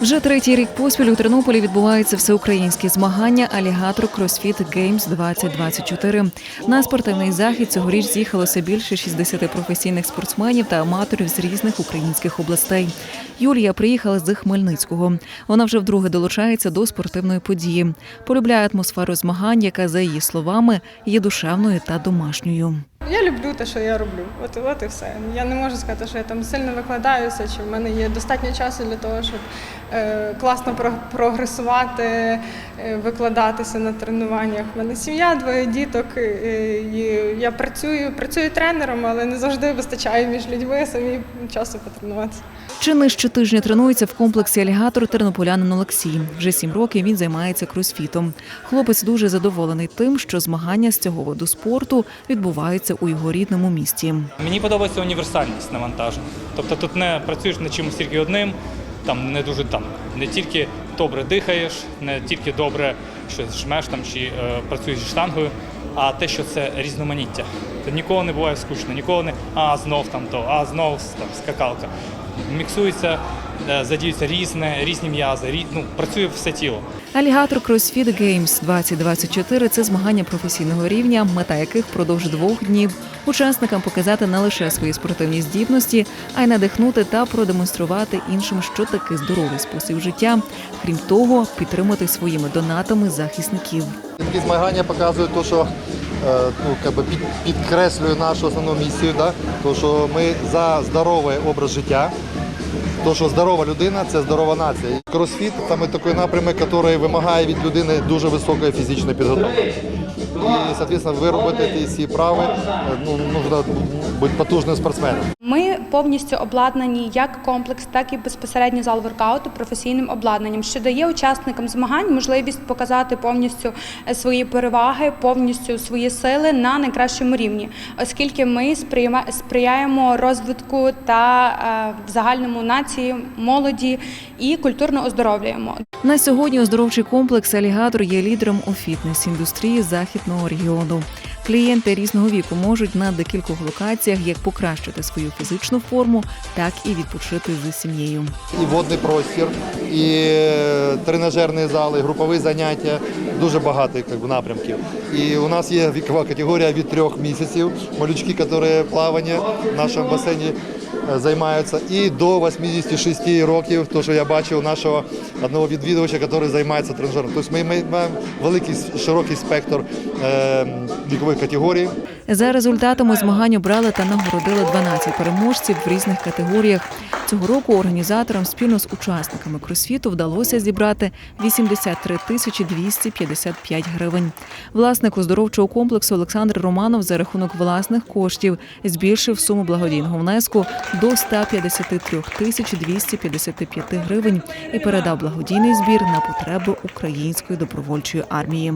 Вже третій рік поспіль у Тернополі відбуваються всеукраїнські змагання Алігатор Кросфіт Геймс 2024. На спортивний захід цьогоріч з'їхалося більше 60 професійних спортсменів та аматорів з різних українських областей. Юлія приїхала з Хмельницького. Вона вже вдруге долучається до спортивної події. Полюбляє атмосферу змагань, яка за її словами є душевною та домашньою. Я люблю те, що я роблю. От, от і все. Я не можу сказати, що я там сильно викладаюся, чи в мене є достатньо часу для того, щоб е, класно про- прогресувати, е, викладатися на тренуваннях. У мене сім'я, двоє діток. е, і я працюю, працюю тренером, але не завжди вистачає між людьми самі часу потренуватися. Чи не щотижня тренується в комплексі алігатор тернополянин Олексій. Вже сім років він займається кросфітом. Хлопець дуже задоволений тим, що змагання з цього виду спорту відбуваються у його рідному місті. Мені подобається універсальність навантажень. Тобто тут не працюєш над чимось тільки одним, там не дуже там не тільки добре дихаєш, не тільки добре щось жмеш там чи е, працюєш зі штангою, а те, що це різноманіття. Це ніколи не буває скучно, нікого не а знов там то, а знов там скакалка. Міксується, е, задіються різне, різні м'язи, рі, ну, працює все тіло. Алігатор CrossFit Games 2024 – це змагання професійного рівня, мета яких впродовж двох днів учасникам показати не лише свої спортивні здібності, а й надихнути та продемонструвати іншим, що таке здоровий спосіб життя. Крім того, підтримати своїми донатами захисників. Такі змагання показують те, що ну, как би під, підкреслює нашу основну місію, да? то, що ми за здоровий образ життя. То, що здорова людина це здорова нація. Кросфіт саме такий напрямок, який вимагає від людини дуже високої фізичної підготовки. І, соответственно, виробити ці прави, ну, нужно бути потужним спортсменом. Ми повністю обладнані як комплекс, так і безпосередньо зал воркауту професійним обладнанням, що дає учасникам змагань можливість показати повністю е, свої переваги, повністю свої сили на найкращому рівні, оскільки ми сприяємо розвитку та е, в загальному нації, молоді і культурно оздоровлюємо. На сьогодні оздоровчий комплекс Алігатор є лідером у фітнес-індустрії західного регіону. Клієнти різного віку можуть на декількох локаціях як покращити свою фізичну форму, так і відпочити з сім'єю. і водний простір, і е, тренажерні зали, групові заняття, дуже багато як би, напрямків. І у нас є вікова категорія від трьох місяців, малючки, які плавання в нашому басейні займаються, і до 86 років, то що я бачив нашого одного відвідувача, який займається тренажером. Тобто ми, ми маємо великий широкий спектр е, вікових категорій. За результатами змагань обрали та нагородили 12 переможців в різних категоріях. Цього року організаторам спільно з учасниками кросфіту вдалося зібрати 83 тисячі 255 гривень. Власник оздоровчого комплексу Олександр Романов за рахунок власних коштів збільшив суму благодійного внеску до 153 тисяч 255 гривень і передав благодійний збір на потреби української добровольчої армії.